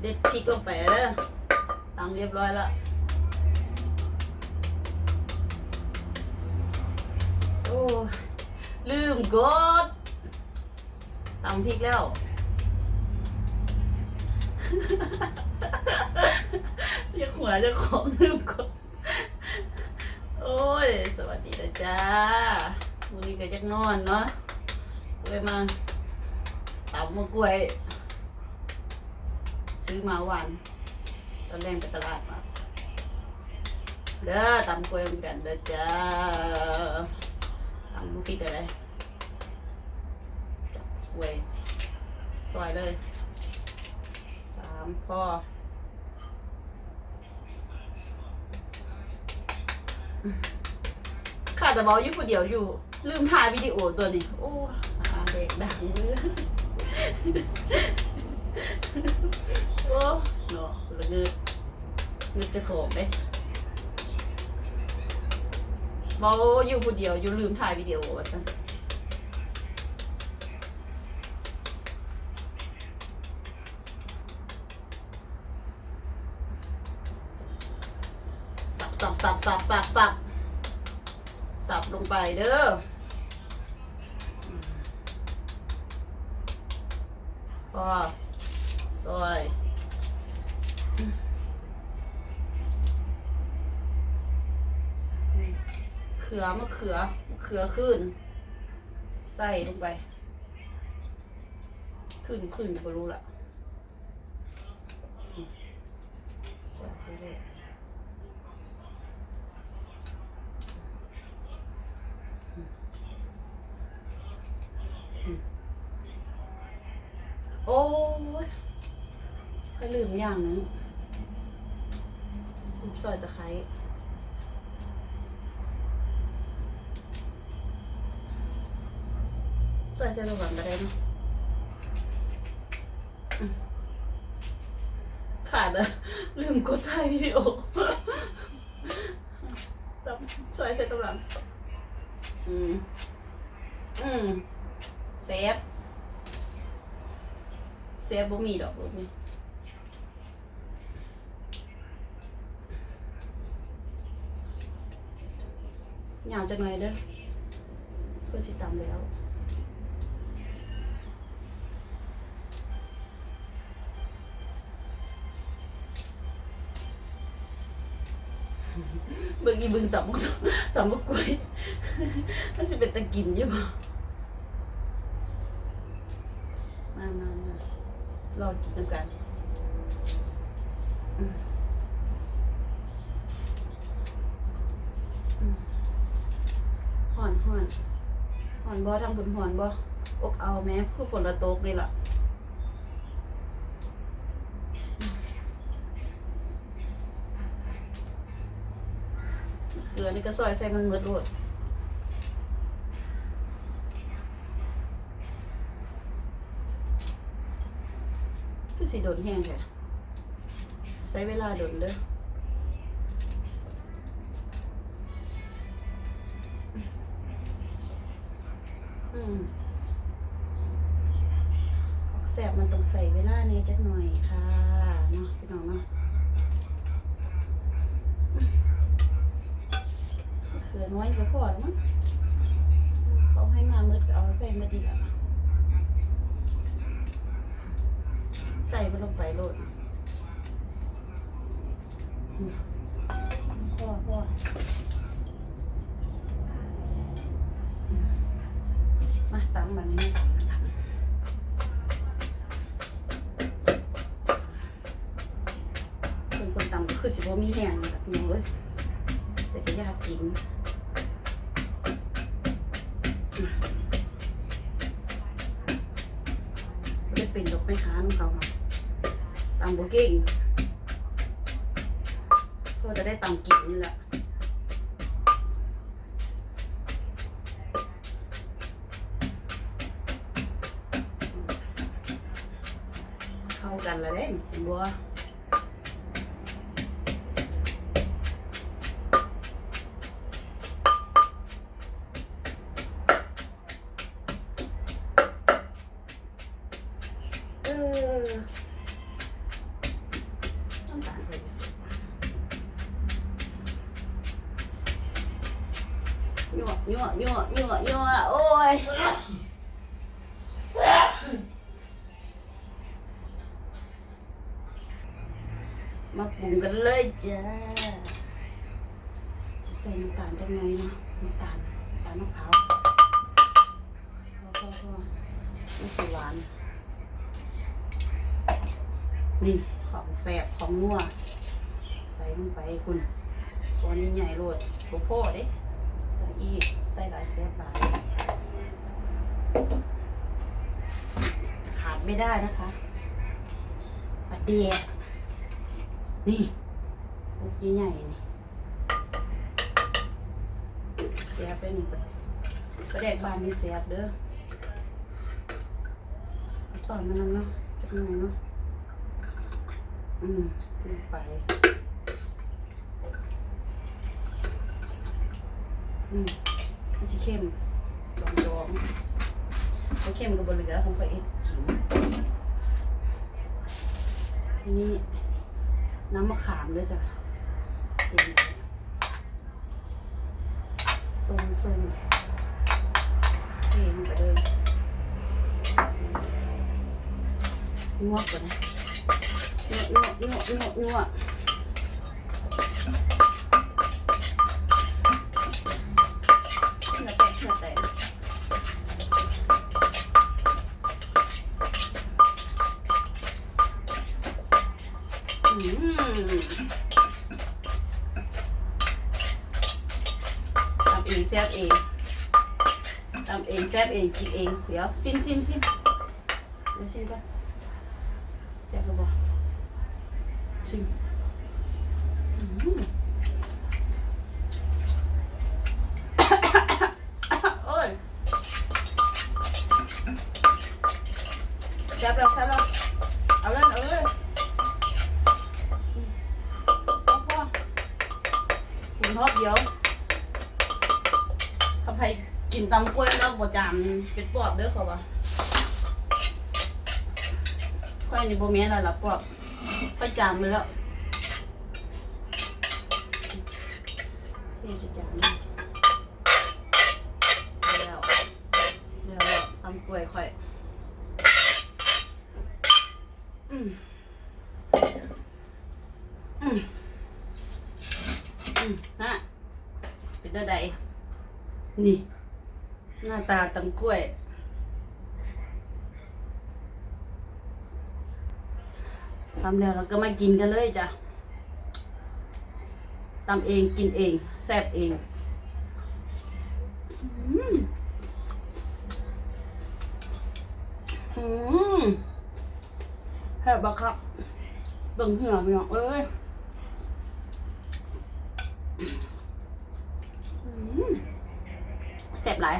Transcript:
เด็ดพริกลงไปแล้วตำเรียบร้อยแล้ว โอ้ ลืมกดตำพริกแล้ว เรียกหัวจะของลืมกด โอ้ย สวัสดีนะจ้าวันนี้ก็จะนอนเนาะเลยมาตำมะกล้วย ซื้อมาวันตอนแรกไปตลาดมาเด้อตำกล้วยเหมือนกันเด้อจ้าตำลูกพริกอะไรจับกล้วยซอยเลยสามพ่อข้าแต่บอกอยู่คนเดียวอยู่ ลืมถ่ายวิดีโอตัวนี้ โอ้หาเด็กดังเลย โอ้เนาะละเงิดเงิดจะโขมเด้เมาอยู่คนเดียวอยู่ลืมถ่ายวิดีโอว่าซะสับสับสับสับสับสับสับลงไปเด้อพอซอย เขือมะเขือเขือขึ้น ใส่ลงไป ขึ้นขึ้นก็รู้ละโอ้ยก็ลืมอย่างหนึง ซุปซอยตะไคร้ใส่เส้นระหว่างก็ได้เนอะอืมขาดอะลืมกดถ่ายวิดีโอตับใส่เส้นระหว่างอืม อืมเซฟเซฟบ่มีดอกรูปนี้ ยาวจังเลยเด้อเพื่อสิตามแล้วเบิ่งอีเบิ่งต่ำกต่ำกกล้วยมันสิเป็นตะกินอยู่บ่มามามารอกินน้ำกัน ห่อนห่อนห่อนบ่ทางบุญห่อนบ่อกเอาแม้คือฝนละตกนี่ล่ะเกลือนี่ก็ซอยใส่มันหมดโลดคือสิโดนแห้งแค่ใช้เวลาโดนเด้อ แสบมันต้องใส่เวลาเนี่ยจักหน่อยค่ะเนาะพี่น้องเนาะเสือน้อยก็พอแล้วมั้งเขาให้มามืดก็เอาใส่มืดดีละใส่มันลงไปโลดอืมพ่อพ่ออืมมาตำมันนี่ตำตำเป็น คือสิบ่มีแห้งนี่แหละพี่น้องเอ้ยแต่ก็ยากกินจะเป็นดอกไม้ค้าของเขาค่ะตำโบเก่งก็จะได้ตำกินนี่แหละเข้ากันแล้วเด้บัว ยั่วยั่วยั่วยั่วยั่วโอ้ยมาปรุงกันเลยจ้าจะใส่น้ำตาลจังไหมนะน้ำตาลตาลมะพร้าวพอพอพอไม่สิหวาน นี่ของแสบของนัวใส่ลงไปคุณส่วนใหญ่ๆโลดโบโพเด้ ใส่อีก ใส่หลายแสบหลายขาดไม่ได้นะคะปลาเดียนี่ปุกใหญ่ๆนี่แสบเลยนี่กระแดกบานนี่แสบเด้อเอาตอนมันนำเนาะจักหน่อยเนาะอืมลงไป อืมมันสิเข้มสองดองพอเข้มกับบนเหลือของข้อยเอ็ดกินนี่น้ำมะขามด้วยจ้ะเต็มส้มส้มเทลงไปเลยงวกก่อนนะนัวนัวนัวนัวเนื้อ ทำเองแซ่บเองกินเอง เดี๋ยวซิมซิมซิมเดี๋ยวซิมก่อนแซ่บหรือเปล่าชิมอืมโอ้ยแซ่บแล้วแซ่บแล้วเอาเลยเอาเลยอืมเอาพอคุณทอดเดียวถ้าใครกิน ตำกล้วยแล้วบ่จามเป็นปอบเด้อเขาว่าค่อยนี่บ่แม่นแล้วล่ะปอบค่อยจามไปแล้วนี่จะจามแล้วแล้วแล้วตำกล้วยค่อยอืมอืมอืมฮะเป็นได้ใดนี่ หน้าตาตำกล้วย ทำแล้วเราก็มากินกันเลยจ้ะตำเองกินเอง แซ่บเองอืมอืมแซ่บบักครับเบิ่งเหือพี่น้องเอ้ยอืมแซ่บหลาย